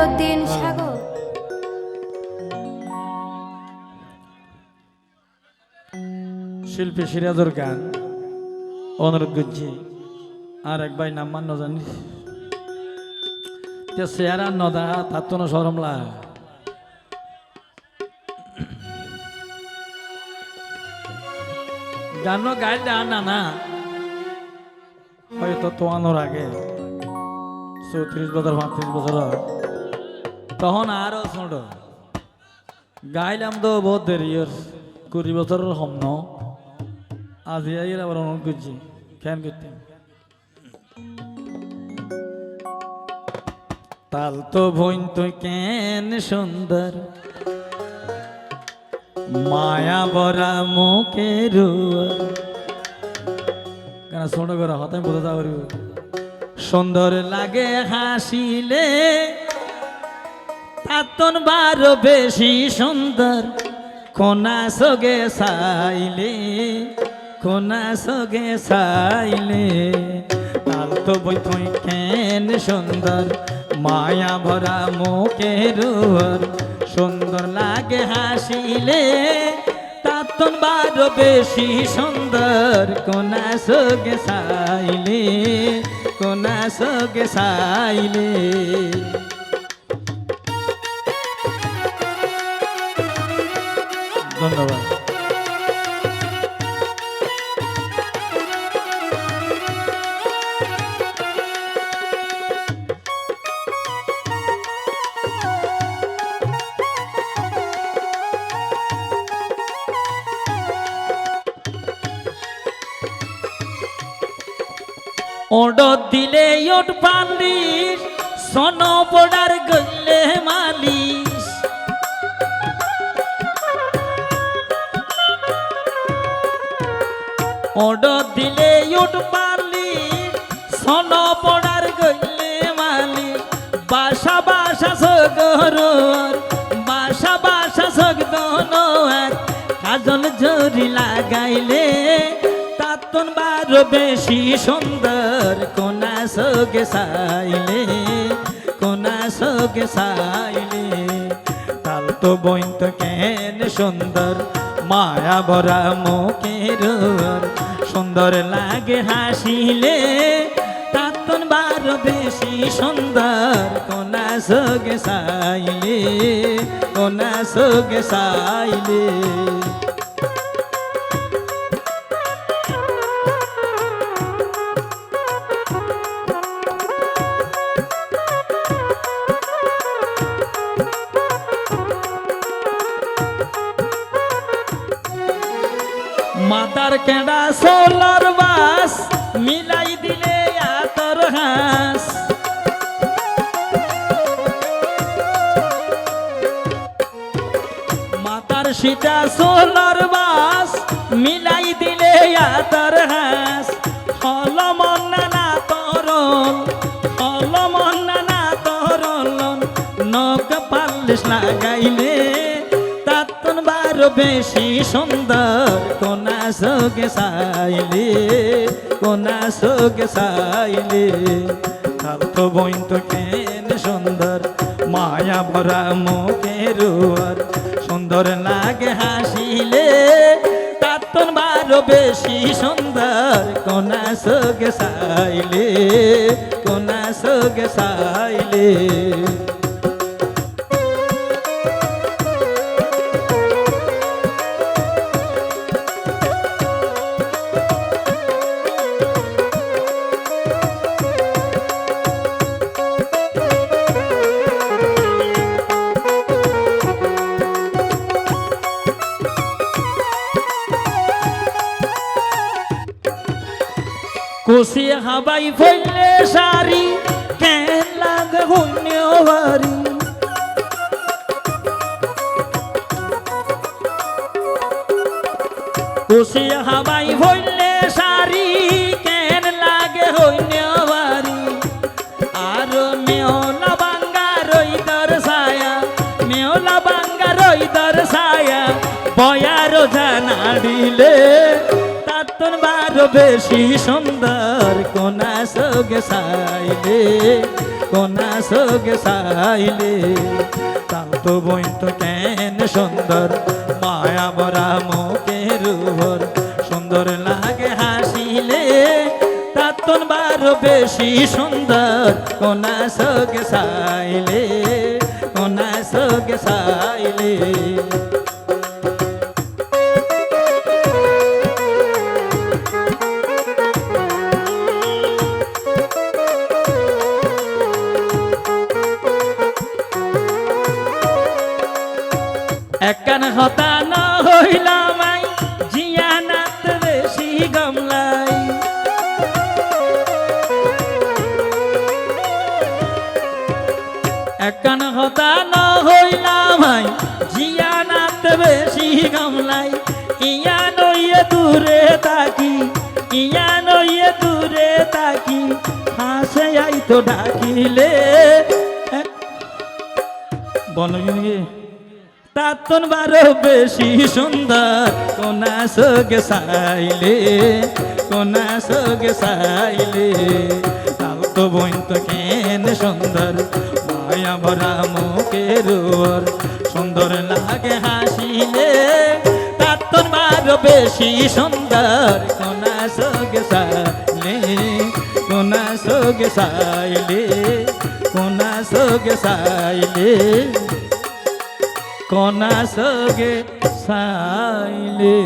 সিরাজউদ্দিন সাগর। শিল্পী সিরাজুর গান অনুরোধ করছি, আর এক ভাই নাম মান জানি। তে চেহারা নদা তার তো সরমলা গান আর না না হয়তো তোয়ানোর আগে চৌত্রিশ বছর, পঁয়ত্রিশ বছর। তখন আরও ছোট গাইলাম তো বহুত দেরি কুড়ি বছরের হম ন। আজ আবার অনুরোধ করছি, ফ্যান করতে। তাল তো বইন তো কেন সুন্দর। মায়া বরা মুখের কেন ছোট করে হতে বোঝা যাওয়ার সুন্দর লাগে হাসিলে। তাতন বারো বেশি সুন্দর কোনা সগে সাইলে কোনা সগে সাইলে তাল তো বই তুই কেন সুন্দর, মায়া ভরা মুখের। সুন্দর লাগে হাসিলে তাতন বারো বেশি সুন্দর কোনা সগে সাইলে কোনা সগে সাইলে ধন্যবাদ। অর্ডার দিলে ওট পালিশ সন বর্ডার গলে মালিশ অর্ডার দিলে ওট পালিশ সন বর্ডার গলে মালিশ বাসা বাসা সগর বাসা বাসা সগদন কাজল জরি লাগাইলে তাতন বারো বেশি সুন্দর। কোনা সগে সাইলে, কোনা সগে সাইলে। তাল তো বইন তো কেন সুন্দর। মায়া ভরা মুখের সুন্দর লাগে হাসিলে তাতন বারো বেশি সুন্দর। কোনা সগে সাইলে কোনা সগে সাইলে মাতার কেডা সোলার বাস মিলাই দিলে আতর হাস। মাতার সীতা সোলার বাস মিলাই দিলে আতর হাস। হল মন্না তরল, হল মন্না লাগাইলে বেশি সুন্দর, কোনা সগে সাইলে, কোনা সগে সাইলে কাল তো বইন তো কেন সুন্দর, মায়া ভরা মুখের। সুন্দর লাগে হাসিলে তাতন বারো বেশি সুন্দর, কোনা সগে সাইলে, কোনা সগে সাইলে কুশি হাবাই ফেললে সারি কেন লাগে হুন্যবারি কুশি হাবাই ফেললে সারি কেন লাগে হুন্যবারি আর মেওলা বাঙ্গা রইদর ছায়া, মেওলা বাঙ্গা রইদর ছায়া, বয়ার জানা তাতন বারো বেশি সুন্দর, কোনা সগে সাইলে, কোনা সোগে সাইলে। তাও তো বই তো কেন সুন্দর, মায়া বরা মুখের উপর। সুন্দর লাগে হাসিলে তাতন বারো বেশি সুন্দর, কোনা সোগে সাইলে, কোনা সোগে সাইলে। হতা ন হইলাম আই জিয়া নাত বেশি গমলাই একান হতা ন হইলাম জিয়া নাত বেশি গমলাই ইয়া নইয়ে দূরে তাকি ইয়া নইয়ে দূরে তাকি হাসে আই তো ডাকিলে বনবিনি তাতন বারো বেশি সুন্দর। কোনা সোগে সাইলে কোনা সোগে সাইলে তাও তো বইন তো কেন সুন্দর। মায়া ভরা মুখের সুন্দর লাগে হাসিলে। তাতন বারো বেশি সুন্দর। কোনা সোগে সাইলে কোনা সোগে সাইলে কোনা সোগে সাইলে কনা সগে সাইলে।